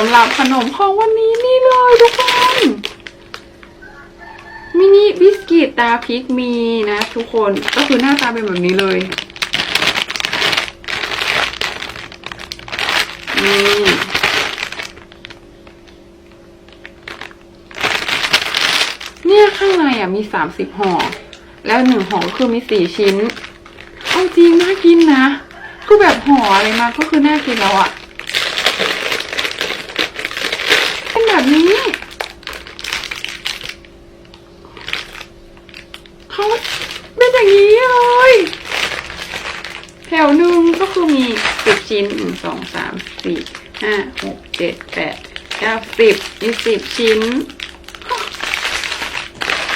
สำหรับขนมของวันนี้นี่เลยทุกคน มินิบิสกิตตาพริกมีนะทุกคนก็คือหน้าตาเป็นแบบนี้เลยนี่เนี่ยข้างในอะมีสามสิบห่อ แล้วหนึ่งห่อก็คือมีสี่ชิ้น เอาจริงน่ากินนะ คือแบบห่ออะไรมาก็คือน่ากินแล้วอะ เป็นแบบนี้ เขาเป็น อย่างนี้เลยแถวหนึ่งก็คือมีสิบชิ้นหนึ่งสองสามสี่ห้าหกเจ็ดแปดเก้าสิบยี่สิบชิ้น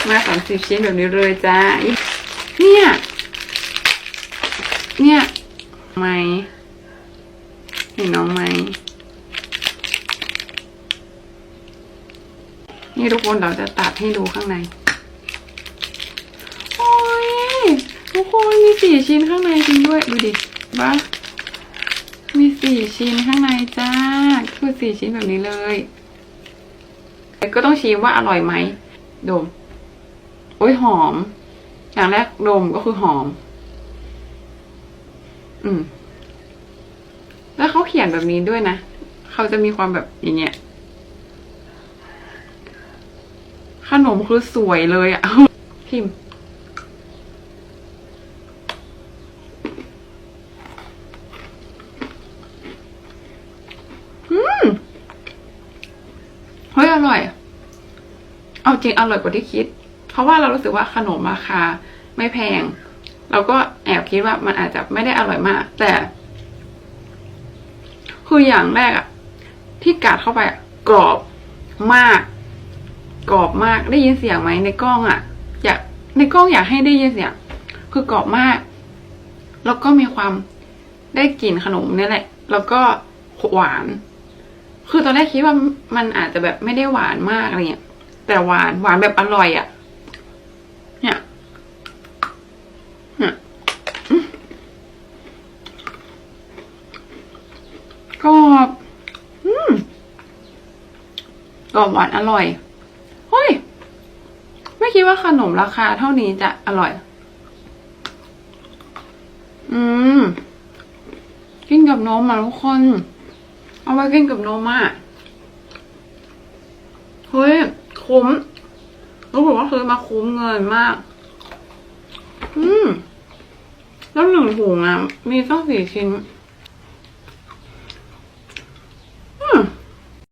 มาสามสิบชิ้นแบบนี้เลยจ้าเนี่ย เนี่ยไหมเห็นน้องไหมนี่ทุกคนเราจะตัดให้ดูข้างใน ทุกคนมีสี่ชิ้นข้างในจริงด้วยดูดิบ้ามีสี่ชิ้นข้างในจ้า คือสี่ชิ้นแบบนี้เลยก็ต้องชิมว่าอร่อยไหมดมโอ้ยหอม อย่างแรกดมก็คือหอม อืม แล้วเขาเขียนแบบนี้ด้วยนะเขาจะมีความแบบอย่างเงี้ยขนมคือสวยเลยอะพิมพ์ อืม เฮ้ ยอร่อย เอาจริงอร่อยกว่าที่คิด เพราะว่าเรารู้สึกว่าขนมราคาไม่แพง เราก็แอบคิดว่ามันอาจจะไม่ได้อร่อยมาก แต่ คืออย่างแรกอะที่กัดเข้าไปกรอบมาก กรอบมากได้ยินเสียงไหมในกล้องอะ่ะอยากในกล้องอยากให้ได้ยินเสียง คือกรอบมาก แล้วก็มีความได้กลิ่นขนมเนี่ยแหละ แล้วก็หวาน คือตอนแรกคิดว่ามันอาจจะแบบไม่ได้หวานมากอะไรเงี้ย แต่หวานหวานแบบอร่อยอะ่ะ เนี่ยเนี่ยกรอบอืมกรอบหวานอร่อย เฮ้ย ไม่คิดว่าขนมราคาเท่านี้จะอร่อย อืม กินกับนมอะทุกคน เอาไว้กินกับนมอะเฮ้ยคุ้มรู้สึกว่าซื้อมาคุ้มเงินมาก อืม แล้วหนึ่งถุงอะ มีตั้งสี่ชิ้น